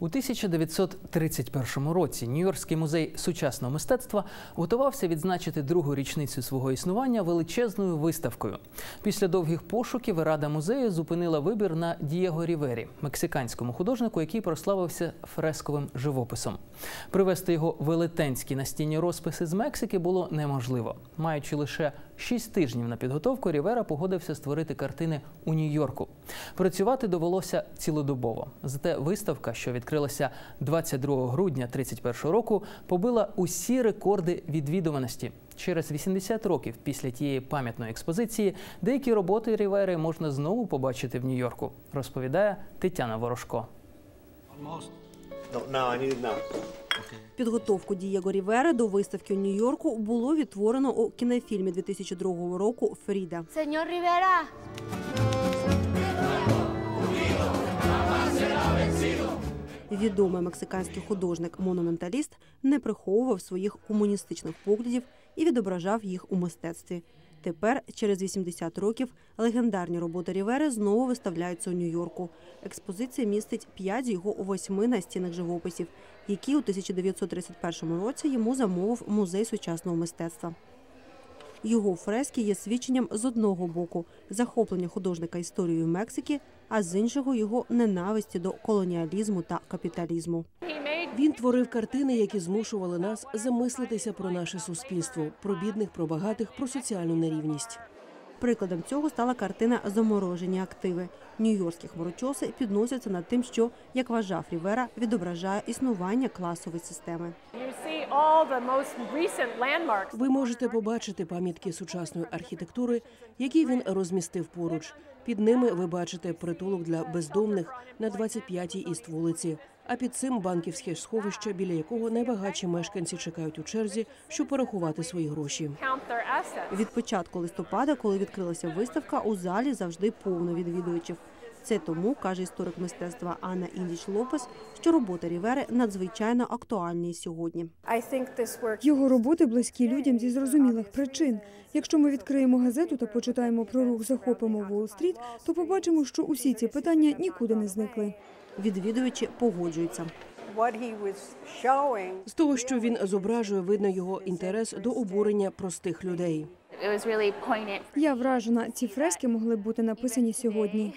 У 1931 році Нью-Йоркський музей сучасного мистецтва готувався відзначити другу річницю свого існування величезною виставкою. Після довгих пошуків рада музею зупинила вибір на Дієго Рівері, мексиканському художнику, який прославився фресковим живописом. Привезти його велетенські настінні розписи з Мексики було неможливо. Маючи лише шість тижнів на підготовку, Рівера погодився створити картини у Нью-Йорку. Працювати довелося цілодобово. Зате виставка, що відкрилася 22 грудня 31 року, побила усі рекорди відвідуваності. Через 80 років після тієї пам'ятної експозиції деякі роботи Рівери можна знову побачити в Нью-Йорку, розповідає Тетяна Ворожко. Підготовку Дієго Рівери до виставки у Нью-Йорку було відтворено у кінофільмі 2002 року Фріда. Señor Rivera. Відомий мексиканський художник-монументаліст не приховував своїх комуністичних поглядів і відображав їх у мистецтві. Тепер, через 80 років, легендарні роботи Рівери знову виставляються у Нью-Йорку. Експозиція містить п'ять його восьми настінних живописів, які у 1931 році йому замовив музей сучасного мистецтва. Його фрески є свідченням з одного боку захоплення художника історією Мексики, а з іншого його ненависті до колоніалізму та капіталізму. Він творив картини, які змушували нас замислитися про наше суспільство, про бідних, про багатих, про соціальну нерівність. Прикладом цього стала картина Заморожені активи. Нью-Йоркські хмарочоси підносяться над тим, що, як вважав Рівера, відображає існування класової системи. Ви можете побачити пам'ятки сучасної архітектури, які він розмістив поруч. Під ними ви бачите притулок для бездомних на 25-й іст вулиці. А під цим банківське сховище, біля якого найбагатші мешканці чекають у черзі, щоб порахувати свої гроші. Від початку листопада, коли відкрилася виставка, у залі завжди повно відвідувачів. Це тому, каже історик мистецтва Анна Іліч Лопес, що роботи Рівери надзвичайно актуальні сьогодні. Його роботи близькі людям зі зрозумілих причин. Якщо ми відкриємо газету та почитаємо про рух захопимо Уолл-стріт, то побачимо, що усі ці питання нікуди не зникли. Відвідувачі погоджуються. З того, що він зображує, видно його інтерес до обурення простих людей. Я вражена, ці фрески могли б бути написані сьогодні.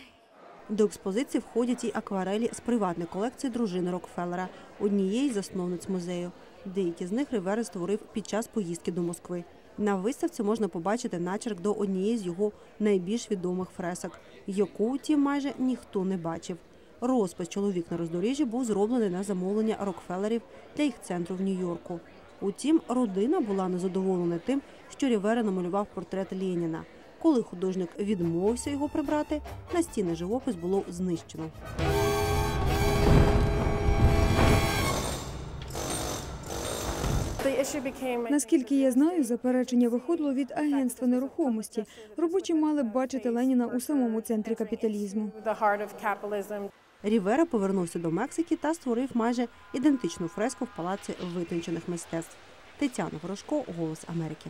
До експозиції входять і акварелі з приватної колекції дружини Рокфеллера, однієї з засновниць музею. Деякі з них Ривера створив під час поїздки до Москви. На виставці можна побачити начерк до однієї з його найбільш відомих фресок, яку втім майже ніхто не бачив. Розпис чоловік на роздоріжжі був зроблений на замовлення Рокфеллерів для їх центру в Нью-Йорку. Утім, родина була незадоволена тим, що Рівера намалював портрет Леніна. Коли художник відмовився його прибрати, на стіни живопис було знищено. Наскільки я знаю, заперечення виходило від агентства нерухомості. Робочі мали б бачити Леніна у самому центрі капіталізму. Рівера повернувся до Мексики та створив майже ідентичну фреску в палаці витончених мистецтв. Тетяна Ворожко, Голос Америки.